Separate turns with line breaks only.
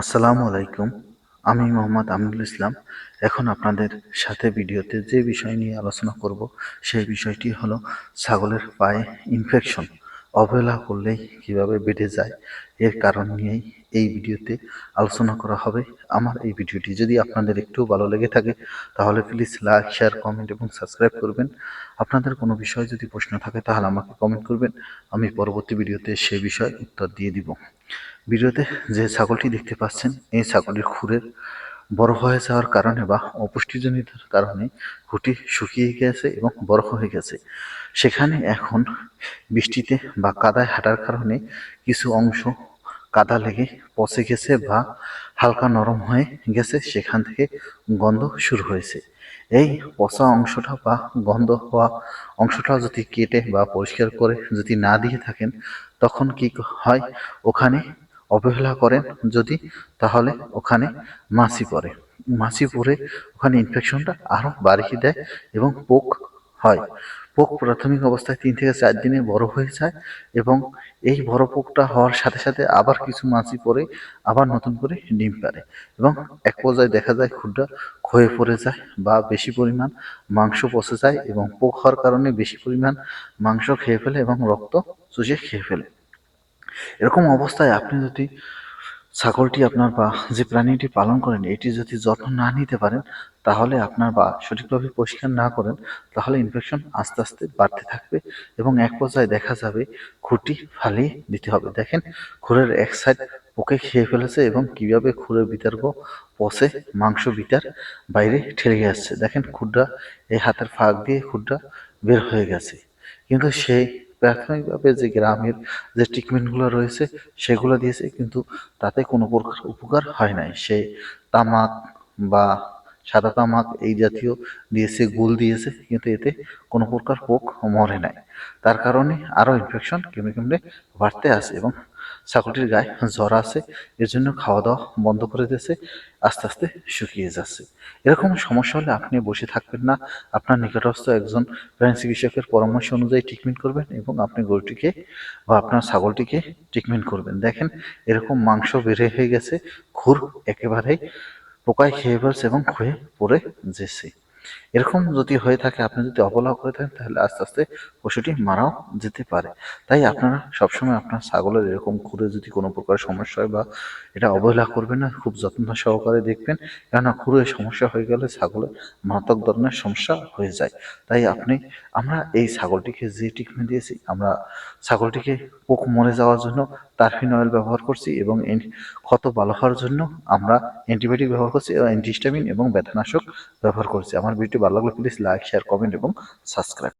আসসালামু আলাইকুম। আমি মোহাম্মদ আমিনুল ইসলাম। এখন আপনাদের সাথে ভিডিওতে যে বিষয় নিয়ে আলোচনা করব, সেই বিষয়টি হলো ছাগলের পায়ে ইনফেকশন অবহেলা করলেই কীভাবে বেড়ে যায়, এর কারণ নিয়েই এই ভিডিওতে আলোচনা করা হবে। আমার এই ভিডিওটি যদি আপনাদের একটু ভালো লেগে থাকে, তাহলে প্লিজ লাইক শেয়ার কমেন্ট এবং সাবস্ক্রাইব করবেন। আপনাদের কোনো বিষয়ে যদি প্রশ্ন থাকে, তাহলে আমাকে কমেন্ট করবেন। আমি পরবর্তী ভিডিওতে সে বিষয়ে উত্তর দিয়ে দিব। ভিডিওতে যে ছাগলটি দেখতে পাচ্ছেন, এই ছাগলের খুরের বড় হয়ে যাওয়ার কারণে বা অপুষ্টিজনিত কারণে খুঁটি শুকিয়ে গেছে এবং বড় হয়ে গেছে। সেখানে এখন বৃষ্টিতে বা কাদায় হাঁটার কারণে কিছু অংশ কাদা লেগে পচে গেছে বা হালকা নরম হয়ে গেছে, সেখান থেকে গন্ধ শুরু হয়েছে। এই পচা অংশটা বা গন্ধ হওয়া অংশটা যদি কেটে বা পরিষ্কার করে যদি না দিয়ে থাকেন, তখন কি হয়? ওখানে অবহেলা করেন যদি, তাহলে ওখানে মাছি পড়ে। মাছি পড়ে ওখানে ইনফেকশনটা আরও বাড়িয়ে দেয় এবং পোক হয়। পোক প্রাথমিক অবস্থায় তিন থেকে চার দিনে বড় হয়ে যায় এবং এই বড় পোকটা হওয়ার সাথে সাথে আবার কিছু মাছি পড়ে, আবার নতুন করে ডিম পারে এবং এক পর্যায়ে দেখা যায় খুঁড়টা ক্ষয়ে পড়ে যায় বা বেশি পরিমাণ মাংস পচে যায় এবং পোক হওয়ার কারণে বেশি পরিমাণ মাংস খেয়ে ফেলে এবং রক্ত চুষে খেয়ে ফেলে। এরকম অবস্থায় আপনি যদি ছাগলটি আপনার বা যে প্রাণীটি পালন করেন, এটি যদি যত্ন না নিতে পারেন, তাহলে আপনার বা সঠিকভাবে পরিষ্কার না করেন, তাহলে ইনফেকশন আস্তে আস্তে বাড়তে থাকবে এবং এক পর্যায়ে দেখা যাবে খুঁটি ফালিয়ে দিতে হবে। দেখেন খুরের এক সাইড পোকে খেয়ে ফেলেছে এবং কীভাবে খুরের বিতর্ক পচে মাংস বিতার বাইরে ঠেলে যাচ্ছে দেখেন, খুঁড়টা এই হাতের ফাঁক দিয়ে খুঁড়টা বের হয়ে গেছে। কিন্তু সেই প্রাথমিকভাবে যে গ্রামের যে ট্রিটমেন্টগুলো রয়েছে, সেগুলো দিয়েছে, কিন্তু তাতে কোনো প্রকার উপকার হয় নাই। সে তামাক বা সাদা তামাক এই জাতীয় দিয়েছে, গুল দিয়েছে, কিন্তু এতে কোনো প্রকার পোক মরে নাই। তার কারণে আরও ইনফেকশন কেমনে কেমনে বাড়তে আসে এবং ছাগলটির গায়ে জ্বর আছে, এর জন্য খাওয়া দাওয়া বন্ধ করে দিয়েছে, আস্তে আস্তে শুকিয়ে যাচ্ছে। এরকম সমস্যা হলে আপনি বসে থাকবেন না। আপনার নিকটস্থ একজন প্রাণী চিকিৎসকের পরামর্শ অনুযায়ী ট্রিটমেন্ট করবেন এবং আপনি গরুটিকে বা আপনার ছাগলটিকে ট্রিটমেন্ট করবেন। দেখেন, এরকম মাংস বেড়ে হয়ে গেছে, খুর একেবারেই পোকায় খেয়ে ফেলছে এবং ক্ষয়ে পড়ে যেছে। এরকম যদি হয়ে থাকে, আপনি যদি অবহেলা করে থাকেন তাহলে আস্তে আস্তে পশুটি মারাও যেতে পারে। তাই আপনারা সবসময় আপনার ছাগলের এরকম খুঁড়ে যদি কোনো প্রকার সমস্যা হয় বা এটা অবহেলা করবেন না, খুব যত্ন সহকারে দেখবেন। কেননা খুঁড়ে সমস্যা হয়ে গেলে ছাগলের মারাত্মক ধরনের সমস্যা হয়ে যায়। তাই আপনি, আমরা এই ছাগলটিকে যে ট্রিটমেন্ট দিয়েছি, আমরা ছাগলটিকে পোক মরে যাওয়ার জন্য তারফিন অয়েল ব্যবহার করছি এবং ক্ষত ভালো হওয়ার জন্য আমরা অ্যান্টিবায়োটিক ব্যবহার করছি এবং অ্যান্টিস্টামিন এবং ব্যথানাশক ব্যবহার করছি। আমার ভিডিওটি ভালো লাগলে প্লিজ লাইক শেয়ার কমেন্ট এবং সাবস্ক্রাইব